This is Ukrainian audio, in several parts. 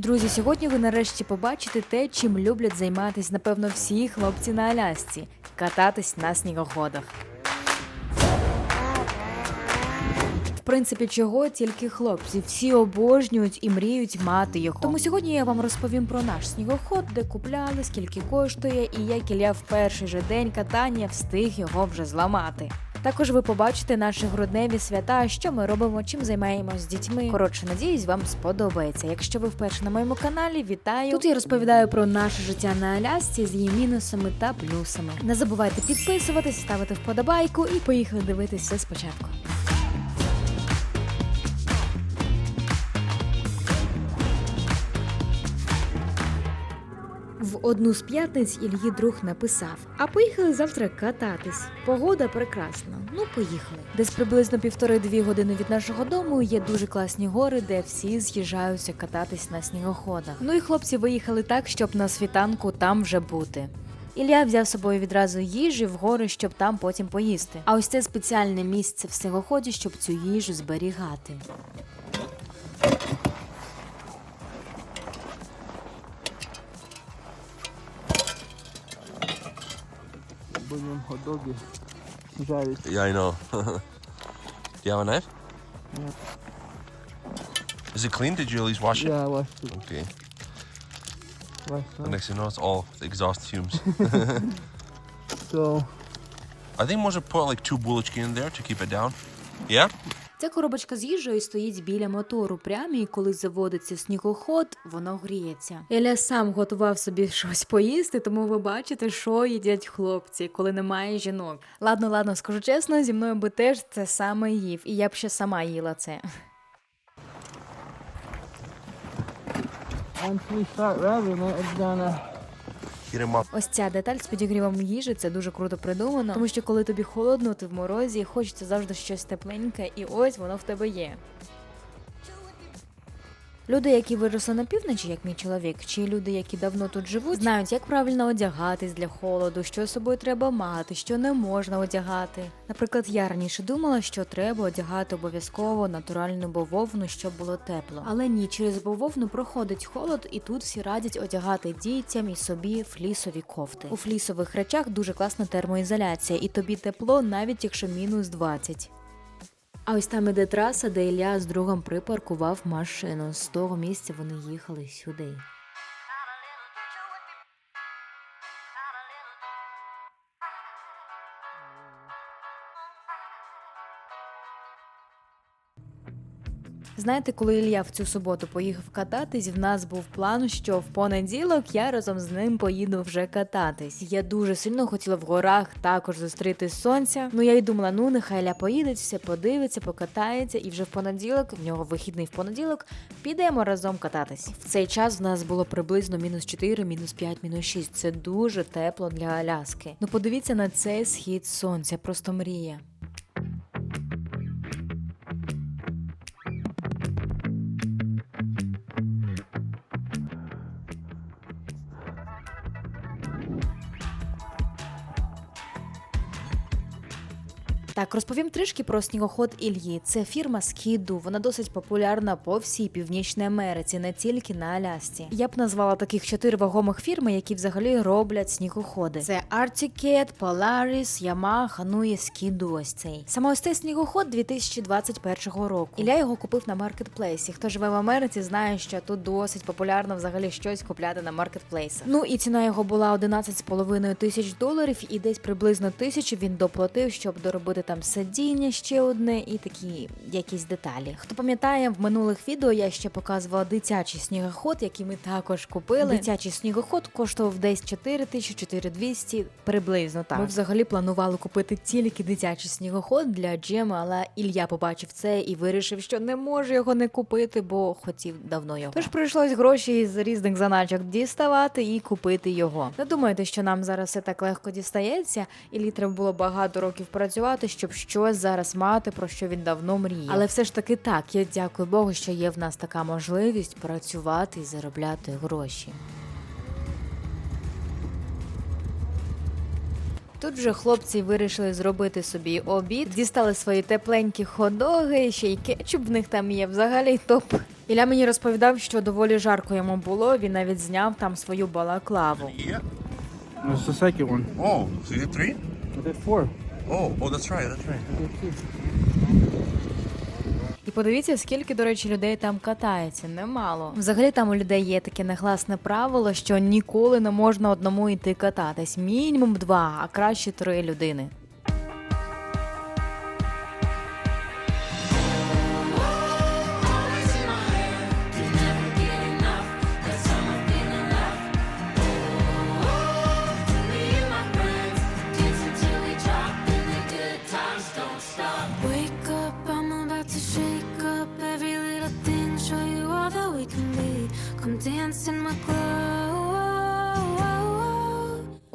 Друзі, сьогодні ви нарешті побачите те, чим люблять займатися, напевно, всі хлопці на Алясці кататись на снігоходах. В принципі, чого тільки хлопці всі обожнюють і мріють мати його. Тому сьогодні я вам розповім про наш снігоход, де купляли, скільки коштує, і як Ілля в перший же день катання встиг його вже зламати. Також ви побачите наші грудневі свята, що ми робимо, чим займаємось з дітьми. Коротше, надіюсь, вам сподобається. Якщо ви вперше на моєму каналі, вітаю! Тут я розповідаю про наше життя на Алясці з її мінусами та плюсами. Не забувайте підписуватись, ставити вподобайку і поїхали дивитися спочатку. Одну з п'ятниць Ільї друг написав: А поїхали завтра кататись. Погода прекрасна. Ну, поїхали. Десь приблизно півтори-дві години від нашого дому є дуже класні гори, де всі з'їжджаються кататись на снігоходах. Ну і хлопці виїхали так, щоб на світанку там вже бути. Ілля взяв з собою відразу їжі в гори, щоб там потім поїсти. А ось це спеціальне місце в снігоході, щоб цю їжу зберігати. Будем хот-доги жарить. Yeah, I know. Do you have a knife? Yep. Is it clean? Did you at least wash it? Yeah, I washed it. Okay. Washed The it. next thing you know, it's all exhaust fumes. So, I think може put like two bulletki in there to keep it down. Yeah? Ця коробочка з їжею стоїть біля мотору прямо, і коли заводиться снігоход, воно гріється. Еля сам готував собі щось поїсти, тому ви бачите, що їдять хлопці, коли немає жінок. Ладно, ладно, скажу чесно, зі мною би теж це саме їв, і я б ще сама їла це. once we start revving it, Ось ця деталь з підігрівом їжі це дуже круто придумано, тому що коли тобі холодно, ти в морозі, хочеться завжди щось тепленьке, і ось воно в тебе є. Люди, які виросли на півночі, як мій чоловік, чи люди, які давно тут живуть, знають, як правильно одягатись для холоду, що з собою треба мати, що не можна одягати. Наприклад, я раніше думала, що треба одягати обов'язково натуральну бавовну, щоб було тепло. Але ні, через бавовну проходить холод, і тут всі радять одягати дітям і собі флісові кофти. У флісових речах дуже класна термоізоляція, і тобі тепло, навіть якщо мінус 20. А ось там іде траса, де Ілля з другом припаркував машину. З того місця вони їхали сюди. Знаєте, коли Ілля в цю суботу поїхав кататись, в нас був план, що в понеділок я разом з ним поїду вже кататись. Я дуже сильно хотіла в горах також зустріти сонця. Ну я й думала, ну нехай Ілля поїде, все подивиться, покатається, і вже в понеділок, в нього вихідний в понеділок, підемо разом кататись. В цей час в нас було приблизно мінус 4, мінус 5, мінус 6. Це дуже тепло для Аляски. Ну подивіться на цей схід сонця, просто мрія. Так, розповім трішки про снігоход Ільї. Це фірма Скіду. Вона досить популярна по всій північній Америці, не тільки на Алясці. Я б назвала таких чотири вагомих фірми, які взагалі роблять снігоходи. Це Articat, Polaris, Yamaha, ну і Скіду. Ось цей. Саме ось цей снігоход 2021 року. Ілля його купив на маркетплейсі. Хто живе в Америці, знає, що тут досить популярно взагалі щось купляти на маркетплейсах. Ну і ціна його була 11,5 тисяч доларів, і десь приблизно тисячу він доплатив, щоб доробити там сидіння ще одне і такі якісь деталі. Хто пам'ятає, в минулих відео я ще показувала дитячий снігоход, який ми також купили. Дитячий снігоход коштував десь 4 тисячі 4200, приблизно так. Ми взагалі планували купити тільки дитячий снігоход для Джема, але Ілля побачив це і вирішив, що не може його не купити, бо хотів давно його. Тож прийшлось гроші з різних заначок діставати і купити його. Не думайте, що нам зараз все так легко дістається, Іллі треба було багато років працювати, щоб щось зараз мати, про що він давно мріяв. Але все ж таки так, я дякую Богу, що є в нас така можливість працювати і заробляти гроші. Тут вже хлопці вирішили зробити собі обід, дістали свої тепленькі ходоги, ще й кетчуп в них там є. Взагалі топ Ілля мені розповідав, що доволі жарко йому було. Він навіть зняв там свою балаклаву. Yeah. That's the second one. Oh. Oh, that's right, that's right. І подивіться, скільки, до речі, людей там катається. Немало. Взагалі там у людей є таке негласне правило, що ніколи не можна одному йти кататись. Мінімум два, а краще три людини.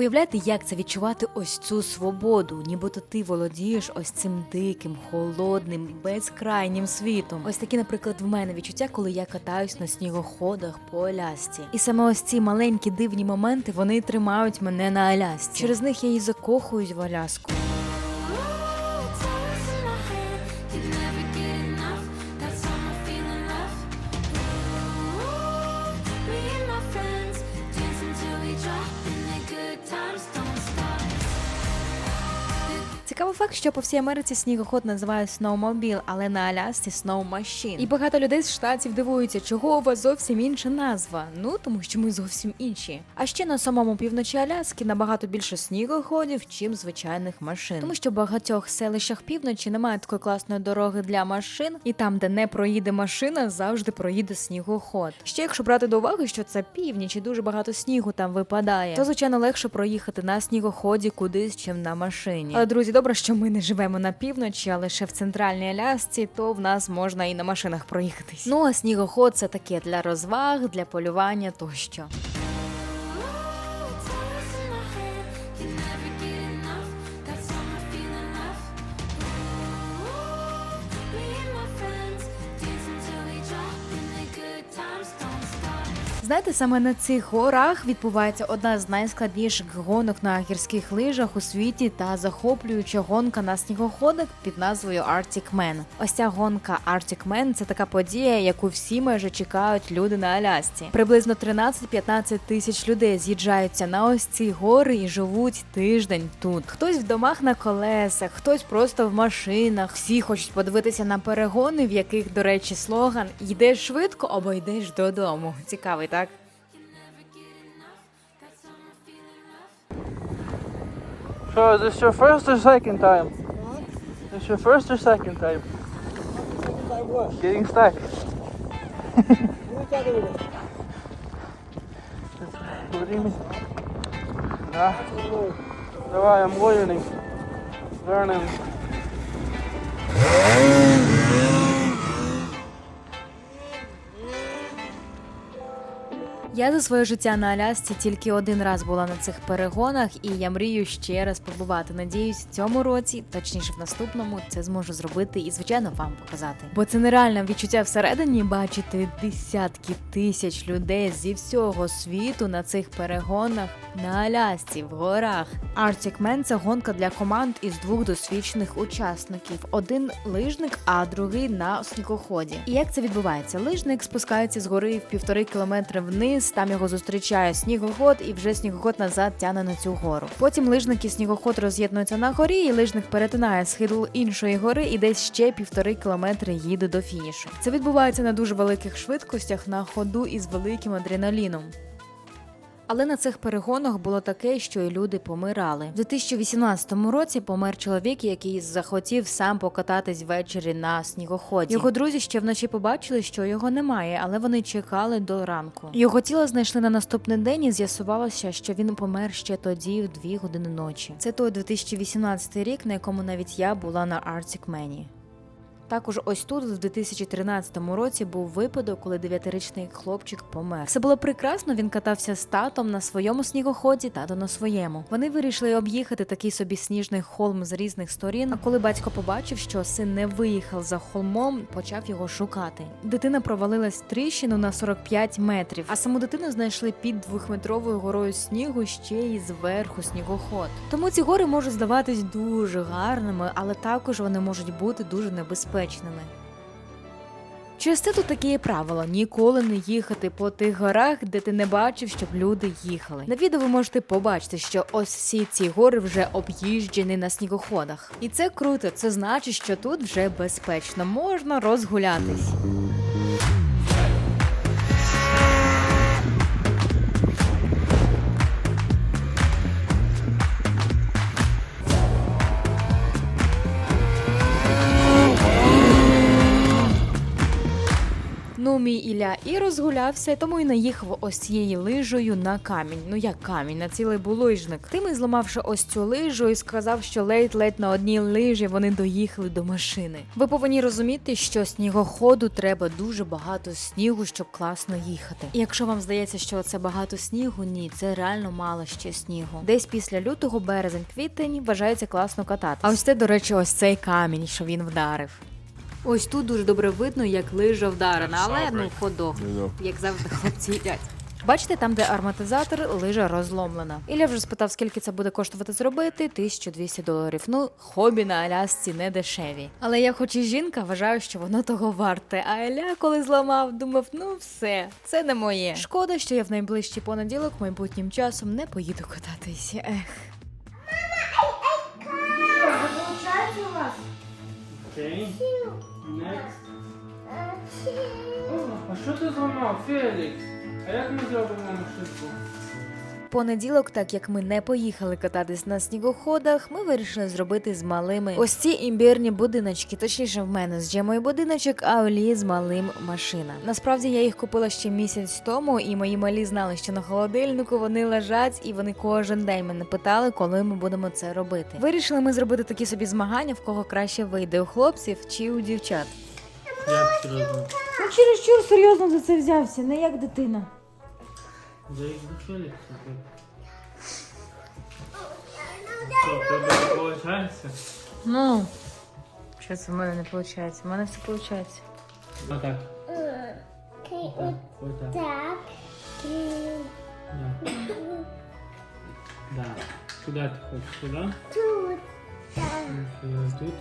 Уявляєте, як це відчувати ось цю свободу, нібито ти володієш ось цим диким, холодним, безкрайнім світом. Ось такі, наприклад, в мене відчуття, коли я катаюсь на снігоходах по Алясці. І саме ось ці маленькі дивні моменти вони тримають мене на Алясці. Через них я і закохуюсь в Аляску. Цікавий факт, що по всій Америці снігоход називають сноумобіл, але на Алясці сноумашін. І багато людей з штатів дивуються, чого у вас зовсім інша назва. Ну тому що ми зовсім інші. А ще на самому півночі Аляски набагато більше снігоходів, чим звичайних машин. Тому що в багатьох селищах півночі немає такої класної дороги для машин, і там, де не проїде машина, завжди проїде снігоход. Ще якщо брати до уваги, що це північ і дуже багато снігу там випадає, то звичайно легше проїхати на снігоході кудись, чим на машині. Але друзі, добре, що ми не живемо на півночі, а лише в центральній Алясці, то в нас можна і на машинах проїхатись. Ну а снігоход це таке для розваг, для полювання тощо. Знаєте, саме на цих горах відбувається одна з найскладніших гонок на гірських лижах у світі та захоплююча гонка на снігоходах під назвою Arctic Man. Ось ця гонка Arctic Man – це така подія, яку всі майже чекають люди на Алясці. Приблизно 13-15 тисяч людей з'їжджаються на ось ці гори і живуть тиждень тут. Хтось в домах на колесах, хтось просто в машинах. Всі хочуть подивитися на перегони, в яких, до речі, слоган Йдеш швидко або йдеш додому. Цікавий, так? So is this your first or second time? Is this your first or second time? Getting stuck. What do you mean? Nah. Давай, I'm learning. Learning. Я за своє життя на Алясці тільки один раз була на цих перегонах, і я мрію ще раз побувати. Надіюсь, в цьому році, точніше в наступному, це зможу зробити і звичайно вам показати. Бо це нереальне відчуття всередині бачити десятки тисяч людей зі всього світу на цих перегонах на Алясці в горах. Arctic Man – це гонка для команд із двох досвідчених учасників: один лижник, а другий на снігоході. І як це відбувається? Лижник спускається з гори в півтори кілометри вниз. Там його зустрічає снігоход, і вже снігоход назад тяне на цю гору. Потім лижник і снігоход роз'єднуються на горі, і лижник перетинає схил іншої гори і десь ще півтори кілометри їде до фінішу. Це відбувається на дуже великих швидкостях на ходу із великим адреналіном. Але на цих перегонах було таке, що і люди помирали. У 2018 році помер чоловік, який захотів сам покататись ввечері на снігоході. Його друзі ще вночі побачили, що його немає, але вони чекали до ранку. Його тіло знайшли на наступний день і з'ясувалося, що він помер ще тоді, в 2 години ночі. Це той 2018 рік, на якому навіть я була на Arctic Man. Також ось тут, в 2013 році, був випадок, коли дев'ятирічний хлопчик помер. Все було прекрасно. Він катався з татом на своєму снігоході, тато на своєму. Вони вирішили об'їхати такий собі сніжний холм з різних сторін. А коли батько побачив, що син не виїхав за холмом, почав його шукати. Дитина провалилась тріщину на 45 метрів, а саму дитину знайшли під двохметровою горою снігу ще й зверху снігоход. Тому ці гори можуть здаватись дуже гарними, але також вони можуть бути дуже небезпечними. Через це тут таке правило: ніколи не їхати по тих горах, де ти не бачив, щоб люди їхали. На відео ви можете побачити, що ось всі ці гори вже об'їжджені на снігоходах. І це круто. Це значить, що тут вже безпечно, можна розгулятись. Ну, мій Ілля і розгулявся, тому і наїхав ось цією лижею на камінь. Ну як камінь, на цілий булижник. Тим і зламавши ось цю лижу і сказав, що ледь-ледь на одній лижі вони доїхали до машини. Ви повинні розуміти, що снігоходу треба дуже багато снігу, щоб класно їхати. І якщо вам здається, що це багато снігу, ні, це реально мало ще снігу. Десь після лютого, березень, квітень вважається класно кататись. А ось це, до речі, ось цей камінь, що він вдарив. Ось тут дуже добре видно, як лижа вдарена, але ну ходок, як завжди хлопці їдять. Бачите, там, де арматизатор, лижа розломлена. Ілля вже спитав, скільки це буде коштувати зробити 1200 доларів. Ну, хобі на Алясці не дешеві. Але я, хоч і жінка, вважаю, що воно того варте. А Ілля, коли зламав, думав, ну все, це не моє. Шкода, що я в найближчий понеділок майбутнім часом не поїду кататися. Ех. Окей. Next. О, а що ти зламав, Фелікс? А як ми зробимо машинку? Понеділок, так як ми не поїхали кататись на снігоходах, ми вирішили зробити з малими ось ці імбірні будиночки. Точніше, в мене з Джемою будиночок, а у Лі з малим машина. Насправді я їх купила ще місяць тому, і мої малі знали, що на холодильнику вони лежать, і вони кожен день мене питали, коли ми будемо це робити. Вирішили ми зробити такі собі змагання, в кого краще вийде у хлопців чи у дівчат. Як серйозно? Ну через чур серйозно за це взявся, не як дитина. За їх до Фелікса. Що, в тебе не виходить? Ну, що це в мене не виходить? У мене все виходить. Отак. Окей, Так, отак. так. Да. Да. Куди ти хочеш? Сюди?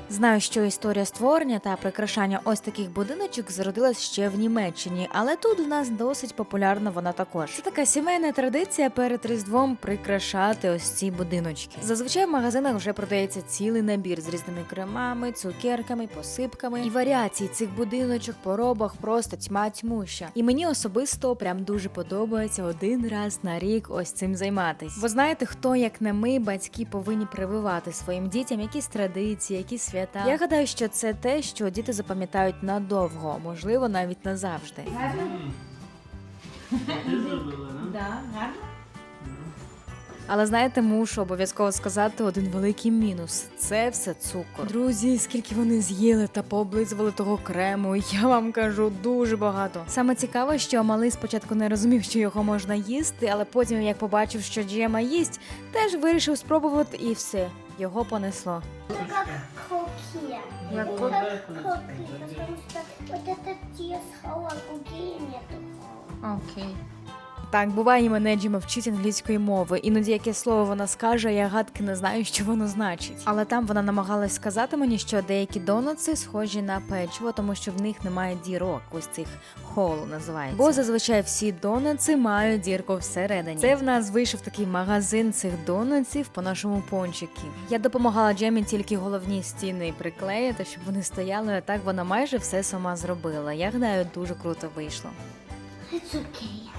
Знаю, що історія створення та прикрашання ось таких будиночок зародилась ще в Німеччині, але тут в нас досить популярна вона також. Це така сімейна традиція перед різдвом прикрашати ось ці будиночки. Зазвичай в магазинах вже продається цілий набір з різними кремами, цукерками, посипками і варіацій цих будиночок, поробах просто тьма тьмуща. І мені особисто прям дуже подобається один раз на рік ось цим займатись. Бо знаєте, хто як не ми, батьки повинні прививати своїм дітям якісь традиції, якісь свята. Я гадаю, що це те, що діти запам'ятають надовго, можливо, навіть назавжди. Да? Але знаєте, мушу обов'язково сказати один великий мінус: це все цукор. Друзі, скільки вони з'їли та пооблизували того крему, я вам кажу дуже багато. Саме цікаве, що малий спочатку не розумів, що його можна їсти, але потім, як побачив, що Джема їсть, теж вирішив спробувати і все. Його понесло. Как Коки, кудись. потому что вот это тесто, а коки нету. Окей. Так, буває, і мене Джима вчить англійської мови. Іноді яке слово вона скаже, я гадки не знаю, що воно значить. Але там вона намагалась сказати мені, що деякі донатси схожі на печиво, тому що в них немає дірок, ось цих холу називається. Бо зазвичай всі донатси мають дірку всередині. Це в нас вийшов такий магазин цих донатсів по нашому пончикі. Я допомагала Джемі тільки головні стіни приклеїти, щоб вони стояли, а так вона майже все сама зробила. Я гадаю, дуже круто вийшло. It's okay.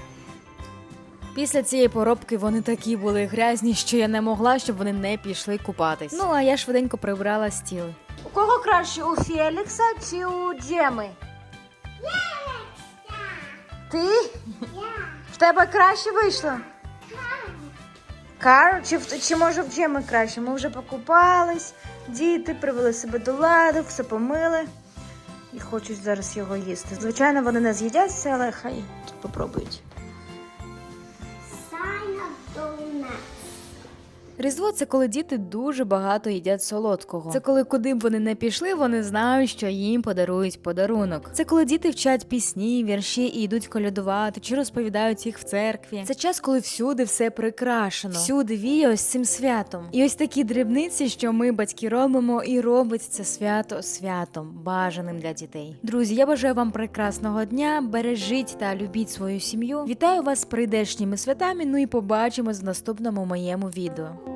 Після цієї поробки вони такі були грязні, що я не могла, щоб вони не пішли купатись. Ну а я швиденько прибрала стіл. У кого краще у Фелікса чи у Джеми? Ти? В тебе краще вийшло? Кару, чи, чи може в Джеми краще? Ми вже покупались, діти привели себе до ладу, все помили і хочуть зараз його їсти. Звичайно, вони не з'їдяться, але хай попробують. Різдво це коли діти дуже багато їдять солодкого. Це коли куди б вони не пішли, вони знають, що їм подарують подарунок. Це коли діти вчать пісні, вірші і йдуть колядувати чи розповідають їх в церкві. Це час, коли всюди все прикрашено, всюди віє ось цим святом. І ось такі дрібниці, що ми, батьки, робимо, і робить це свято святом, бажаним для дітей. Друзі, я бажаю вам прекрасного дня. Бережіть та любіть свою сім'ю. Вітаю вас з прийдешніми святами. Ну і побачимось в наступному моєму відео.